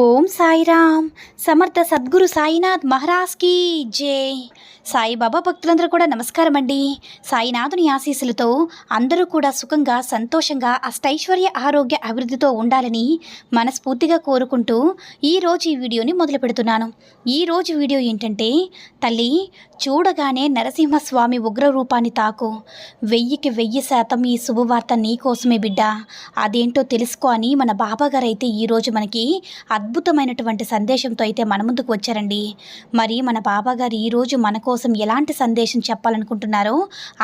ఓం సాయిరామ్. సమర్థ సద్గురు సాయినాథ్ మహారాజ్కి జై. సాయిబాబా భక్తులందరూ కూడా నమస్కారం అండి సాయినాథుని ఆశీస్సులతో అందరూ కూడా సుఖంగా సంతోషంగా అష్టైశ్వర్య ఆరోగ్య అభివృద్ధితో ఉండాలని మనస్ఫూర్తిగా కోరుకుంటూ ఈరోజు ఈ వీడియోని మొదలు పెడుతున్నాను. ఈరోజు వీడియో ఏంటంటే తల్లి చూడగానే నరసింహస్వామి ఉగ్ర రూపాన్ని తాకు. వెయ్యికి వెయ్యి శాతం ఈ శుభవార్త నీకోసమే బిడ్డ. అదేంటో తెలుసుకో అని మన బాబాగారు అయితే ఈరోజు మనకి అద్భుతమైనటువంటి సందేశంతో అయితే మన ముందుకు వచ్చారండి. మరి మన బాబాగారు ఈరోజు మన కోసం ఎలాంటి సందేశం చెప్పాలనుకుంటున్నారో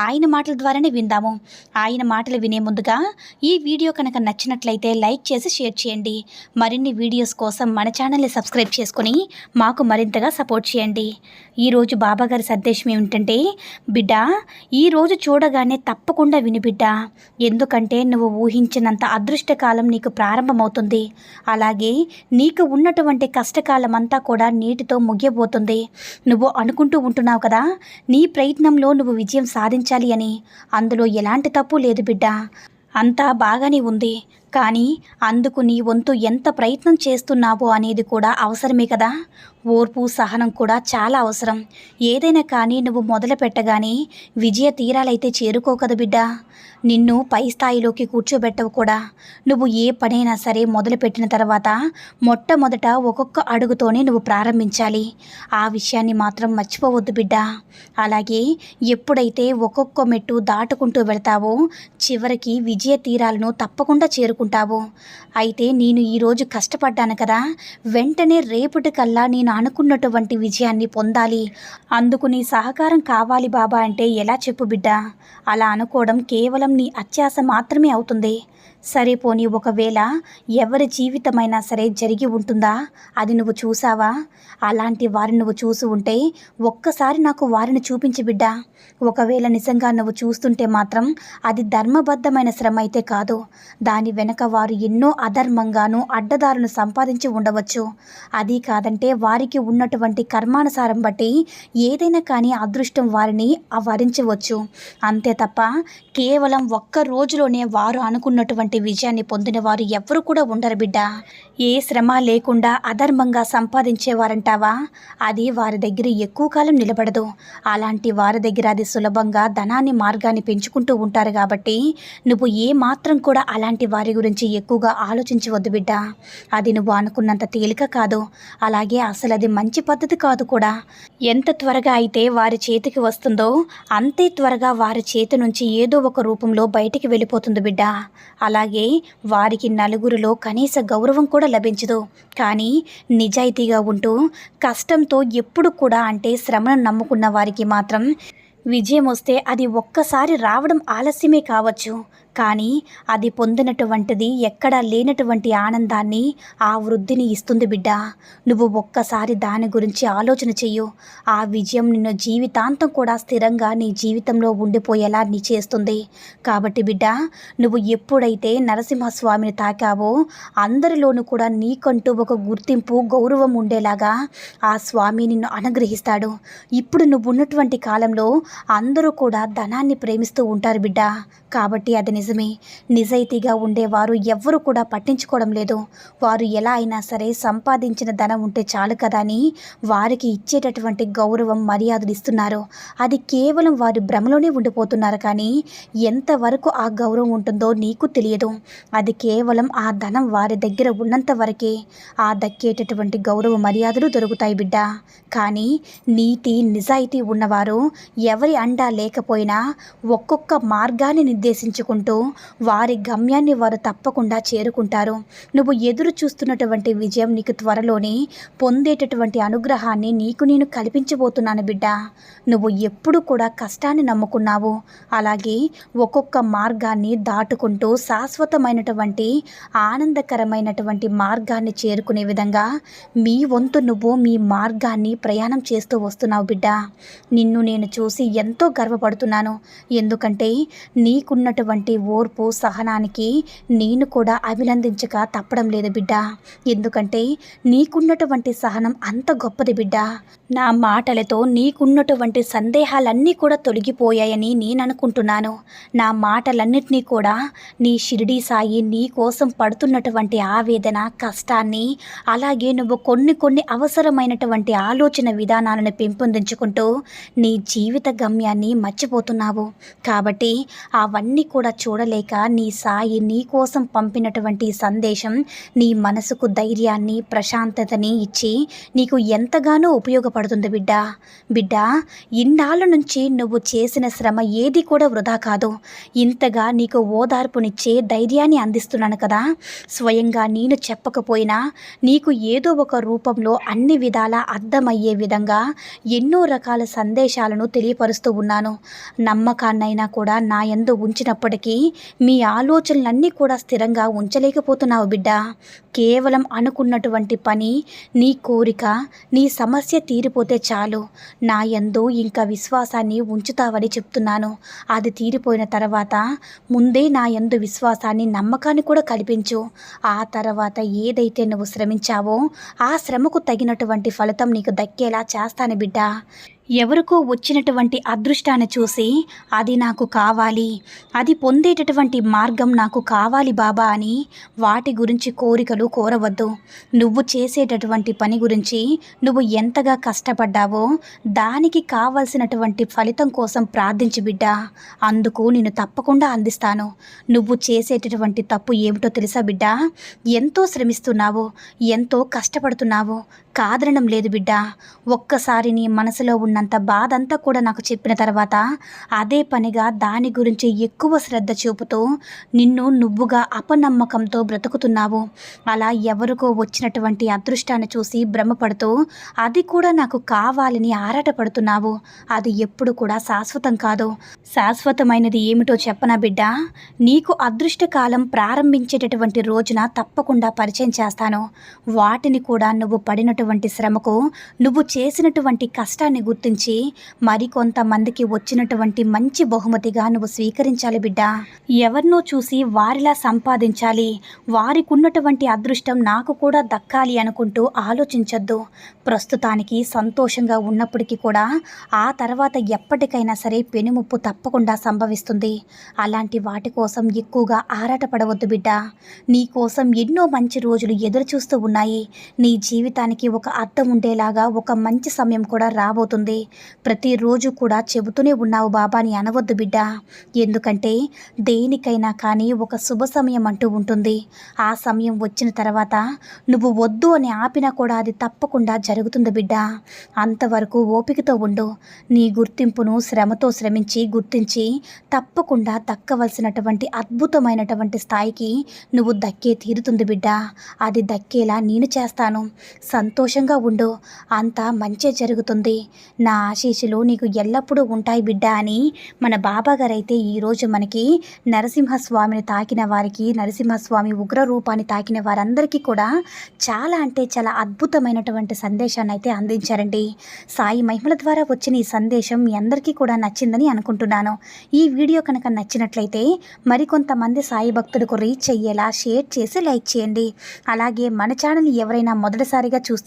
ఆయన మాటల ద్వారానే విందాము. ఆయన మాటలు వినే ముందుగా ఈ వీడియో కనుక నచ్చినట్లయితే లైక్ చేసి షేర్ చేయండి. మరిన్ని వీడియోస్ కోసం మన ఛానల్ని సబ్స్క్రైబ్ చేసుకొని మాకు మరింతగా సపోర్ట్ చేయండి. ఈరోజు బాబాగారి సందేశం ఏమిటంటే బిడ్డ ఈరోజు చూడగానే తప్పకుండా వినిబిడ్డ ఎందుకంటే నువ్వు ఊహించినంత అదృష్టకాలం నీకు ప్రారంభమవుతుంది. అలాగే నీ నీకు ఉన్నటువంటి కష్టకాలమంతా కూడా నీటితో ముగియబోతుంది. నువ్వు అనుకుంటూ ఉంటున్నావు కదా నీ ప్రయత్నంలో నువ్వు విజయం సాధించాలి అని. అందులో ఎలాంటి తప్పు లేదు బిడ్డ. అంతా బాగానే ఉంది. కానీ అందుకు నీ వంతు ఎంత ప్రయత్నం చేస్తున్నావో అనేది కూడా అవసరమే కదా. ఓర్పు సహనం కూడా చాలా అవసరం. ఏదైనా కానీ నువ్వు మొదలు పెట్టగానే విజయ తీరాలైతే చేరుకో కదా బిడ్డ. నిన్ను పై స్థాయిలోకి కూర్చోబెట్టవు కూడా. నువ్వు ఏ పనైనా సరే మొదలుపెట్టిన తర్వాత మొట్టమొదట ఒక్కొక్క అడుగుతోనే నువ్వు ప్రారంభించాలి. ఆ విషయాన్ని మాత్రం మర్చిపోవద్దు బిడ్డ. అలాగే ఎప్పుడైతే ఒక్కొక్క మెట్టు దాటుకుంటూ వెళ్తావో చివరికి విజయ తీరాలను తప్పకుండా చేరుకుంటావు. అయితే నేను ఈరోజు కష్టపడ్డాను కదా. వెంటనే రేపటికల్లా నేను అనుకున్నటువంటి విజయాన్ని పొందాలి. అందుకు నీ సహకారం కావాలి బాబా అంటే ఎలా చెప్పు బిడ్డ? అలా అనుకోవడం కేవలం నీ అత్యాస మాత్రమే అవుతుంది. సరే పోనీ ఒకవేళ ఎవరి జీవితమైనా సరే జరిగి ఉంటుందా? అది నువ్వు చూసావా అలాంటి వారిని నువ్వు చూసి ఉంటే ఒక్కసారి నాకు వారిని చూపించి బిడ్డ. ఒకవేళ నిజంగా నువ్వు చూస్తుంటే మాత్రం అది ధర్మబద్ధమైన శ్రమ అయితే కాదు. దాని వెనక వారు ఎన్నో అధర్మంగాను అడ్డదారును సంపాదించి ఉండవచ్చు. అది కాదంటే వారి వారికి ఉన్నటువంటి కర్మానుసారం బట్టి ఏదైనా కానీ అదృష్టం వారిని అవరించవచ్చు అంతే తప్ప కేవలం ఒక్క రోజులోనే వారు అనుకున్నటువంటి విజయాన్ని పొందిన వారు ఎవ్వరూ కూడా ఉండరు బిడ్డ. ఏ శ్రమ లేకుండా అధర్మంగా సంపాదించేవారంటావా? అది వారి దగ్గర ఎక్కువ కాలం నిలబడదు. అలాంటి వారి దగ్గర అది సులభంగా ధనాన్ని మార్గాన్ని పెంచుకుంటూ ఉంటారు కాబట్టి నువ్వు ఏ మాత్రం కూడా అలాంటి వారి గురించి ఎక్కువగా ఆలోచించవద్దు బిడ్డ. అది నువ్వు అనుకున్నంత తేలిక కాదు. అలాగే అసలు అది మంచి పద్ధతి కాదు కూడా. ఎంత త్వరగా అయితే వారి చేతికి వస్తుందో అంతే త్వరగా వారి చేతి నుంచి ఏదో ఒక రూపంలో బయటికి వెళ్ళిపోతుంది బిడ్డ. అలాగే వారికి నలుగురిలో కనీస గౌరవం కూడా లభించదు. కానీ నిజాయితీగా ఉంటూ కష్టంతో ఎప్పుడు కూడా అంటే శ్రమను నమ్ముకున్న వారికి మాత్రం విజయం వస్తే అది ఒక్కసారి రావడం ఆలస్యమే కావచ్చు. కానీ అది పొందినటువంటిది ఎక్కడా లేనటువంటి ఆనందాన్ని ఆ వృద్ధిని ఇస్తుంది బిడ్డ. నువ్వు ఒక్కసారి దాని గురించి ఆలోచన చెయ్యు. ఆ విజయం నిన్ను జీవితాంతం కూడా స్థిరంగా నీ జీవితంలో ఉండిపోయేలా నీ చేస్తుంది. కాబట్టి బిడ్డ నువ్వు ఎప్పుడైతే నరసింహస్వామిని తాకావో అందరిలోనూ కూడా నీకంటూ ఒక గుర్తింపు గౌరవం ఉండేలాగా ఆ స్వామి నిన్ను అనుగ్రహిస్తాడు. ఇప్పుడు నువ్వు ఉన్నటువంటి కాలంలో అందరూ కూడా ధనాన్ని ప్రేమిస్తూ ఉంటారు బిడ్డ. కాబట్టి అది నిజమే. నిజాయితీగా ఉండేవారు ఎవ్వరూ కూడా పట్టించుకోవడం లేదు. వారు ఎలా అయినా సరే సంపాదించిన ధనం ఉంటే చాలు కదా అని వారికి ఇచ్చేటటువంటి గౌరవం మర్యాదలు ఇస్తున్నారు. అది కేవలం వారి భ్రమలోనే ఉండిపోతున్నారు కానీ ఎంతవరకు ఆ గౌరవం ఉంటుందో నీకు తెలియదు. అది కేవలం ఆ ధనం వారి దగ్గర ఉన్నంత వరకే ఆ దక్కేటటువంటి గౌరవ మర్యాదలు దొరుకుతాయి బిడ్డ. కానీ నీతి నిజాయితీ ఉన్నవారు ఎవరి అండా లేకపోయినా ఒక్కొక్క మార్గాన్ని నిర్దేశించుకుంటూ వారి గమ్యాన్ని వారు తప్పకుండా చేరుకుంటారు. నువ్వు ఎదురు చూస్తున్నటువంటి విజయం నీకు త్వరలోనే పొందేటటువంటి అనుగ్రహాన్ని నీకు నేను కల్పించబోతున్నాను బిడ్డ. నువ్వు ఎప్పుడు కూడా కష్టాన్ని నమ్ముకున్నావు. అలాగే ఒక్కొక్క మార్గాన్ని దాటుకుంటూ శాశ్వతమైనటువంటి ఆనందకరమైనటువంటి మార్గాన్ని చేరుకునే విధంగా మీ వంతు నువ్వు మీ మార్గాన్ని ప్రయాణం చేస్తూ వస్తున్నావు బిడ్డ. నిన్ను నేను చూసి ఎంతో గర్వపడుతున్నాను. ఎందుకంటే నీకున్నటువంటి ఓర్పు సహనానికి నేను కూడా అభినందించక తప్పడం లేదు బిడ్డ. ఎందుకంటే నీకున్నటువంటి సహనం అంత గొప్పది బిడ్డ. నా మాటలతో నీకున్నటువంటి సందేహాలన్నీ కూడా తొలగిపోయాయని నేను అనుకుంటున్నాను నా మాటలన్నిటినీ కూడా నీ షిరిడీ సాయి నీ కోసం పడుతున్నటువంటి ఆవేదన కష్టాన్ని అలాగే నువ్వు కొన్ని కొన్ని అవసరమైనటువంటి ఆలోచన విధానాలను పెంపొందించుకుంటూ నీ జీవిత గమ్యాన్ని మర్చిపోతున్నావు. కాబట్టి అవన్నీ కూడా చూడలేక నీ సాయి నీ కోసం పంపినటువంటి సందేశం నీ మనసుకు ధైర్యాన్ని ప్రశాంతతని ఇచ్చి నీకు ఎంతగానో ఉపయోగపడుతుంది. పడుతుంది బిడ్డ. బిడ్డ ఇన్నాళ్ళ నుంచి నువ్వు చేసిన శ్రమ ఏది కూడా వృధా కాదు. ఇంతగా నీకు ఓదార్పునిచ్చే ధైర్యాన్ని అందిస్తున్నాను కదా. స్వయంగా నేను చెప్పకపోయినా నీకు ఏదో ఒక రూపంలో అన్ని విధాలా అర్థమయ్యే విధంగా ఎన్నో రకాల సందేశాలను తెలియపరుస్తూ ఉన్నాను. నమ్మకాన్నైనా కూడా నా ఎందు ఉంచినప్పటికీ మీ ఆలోచనలన్నీ కూడా స్థిరంగా ఉంచలేకపోతున్నావు బిడ్డ. కేవలం అనుకున్నటువంటి పని నీ కోరిక నీ సమస్య తీరిపోతే చాలు. నా యందు ఇంకా విశ్వాసాన్ని ఉంచుతావని చెప్తున్నాను. అది తీరిపోయిన తర్వాత ముందే నా యందు విశ్వాసాన్ని నమ్మకాన్ని కూడా కల్పించు. ఆ తర్వాత ఏదైతే నువ్వు శ్రమించావో ఆ శ్రమకు తగినటువంటి ఫలితం నీకు దక్కేలా చేస్తాను బిడ్డ. ఎవరికో వచ్చినటువంటి అదృష్టాన్ని చూసి అది నాకు కావాలి అది పొందేటటువంటి మార్గం నాకు కావాలి బాబా అని వాటి గురించి కోరికలు కోరవద్దు. నువ్వు చేసేటటువంటి పని గురించి నువ్వు ఎంతగా కష్టపడ్డావో దానికి కావలసినటువంటి ఫలితం కోసం ప్రార్థించి బిడ్డ. అందుకు నేను తప్పకుండా అందిస్తాను. నువ్వు చేసేటటువంటి తప్పు ఏమిటో తెలుసా బిడ్డ? ఎంతో శ్రమిస్తున్నావు ఎంతో కష్టపడుతున్నావు కాదనడం లేదు బిడ్డ. ఒక్కసారి నీ మనసులో ఉన్నంత బాధంతా కూడా నాకు చెప్పిన తర్వాత అదే పనిగా దాని గురించి ఎక్కువ శ్రద్ధ చూపుతూ నిన్ను నువ్వుగా అపనమ్మకంతో బ్రతుకుతున్నావు. అలా ఎవరికో వచ్చినటువంటి అదృష్టాన్ని చూసి భ్రమపడుతూ అది కూడా నాకు కావాలని ఆరాటపడుతున్నావు. అది ఎప్పుడు కూడా శాశ్వతం కాదు. శాశ్వతమైనది ఏమిటో చెప్పనా బిడ్డ. నీకు అదృష్టకాలం ప్రారంభించేటటువంటి రోజున తప్పకుండా పరిచయం చేస్తాను. వాటిని కూడా నువ్వు పడినటువంటి శ్రమకు నువ్వు చేసినటువంటి కష్టాన్ని గుర్తించి మరికొంతమందికి వచ్చినటువంటి మంచి బహుమతిగా నువ్వు స్వీకరించాలి బిడ్డ. ఎవరినో చూసి వారిలా సంపాదించాలి. వారికి ఉన్నటువంటి అదృష్టం నాకు కూడా దక్కాలి అనుకుంటూ ఆలోచించొద్దు. ప్రస్తుతానికి సంతోషంగా ఉన్నప్పటికీ కూడా ఆ తర్వాత ఎప్పటికైనా సరే పెనుముప్పు తప్పకుండా సంభవిస్తుంది. అలాంటి వాటి కోసం ఎక్కువగా ఆరాటపడవద్దు బిడ్డ. నీ కోసం ఎన్నో మంచి రోజులు ఎదురు చూస్తూ ఉన్నాయి. నీ జీవితానికి ఒక అర్థం ఉండేలాగా ఒక మంచి సమయం కూడా రాబోతుంది. ప్రతిరోజు కూడా చెబుతూనే ఉన్నావు బాబాని అనవద్దు బిడ్డ. ఎందుకంటే దేనికైనా కానీ ఒక శుభ సమయం అంటూ ఉంటుంది. ఆ సమయం వచ్చిన తర్వాత నువ్వు వద్దు అని ఆపినా కూడా అది తప్పకుండా జరుగుతుంది బిడ్డ. అంతవరకు ఓపికతో ఉండు. నీ గుర్తింపును శ్రమతో శ్రమించి గుర్తించి తప్పకుండా దక్కవలసినటువంటి అద్భుతమైనటువంటి స్థాయికి నువ్వు దక్కే తీరుతుంది బిడ్డ. అది దక్కేలా నేను చేస్తాను. సంతోషంగా ఉండు. అంతా మంచే జరుగుతుంది. నా ఆశీస్సులు నీకు ఎల్లప్పుడూ ఉంటాయి బిడ్డ అని మన బాబాగారైతే ఈరోజు మనకి నరసింహస్వామిని తాకిన వారికి నరసింహస్వామి ఉగ్ర రూపాన్ని తాకిన వారందరికీ కూడా చాలా అంటే చాలా అద్భుతమైనటువంటి సందేశాన్ని అయితే అందించారండి. సాయి మహిమల ద్వారా వచ్చిన ఈ సందేశం మీ అందరికీ కూడా నచ్చిందని అనుకుంటున్నాను. ఈ వీడియో కనుక నచ్చినట్లయితే మరికొంతమంది సాయి భక్తులకు రీచ్ అయ్యేలా షేర్ చేసి లైక్ చేయండి. అలాగే మన ఛానల్ ఎవరైనా మొదటిసారిగా చూస్తే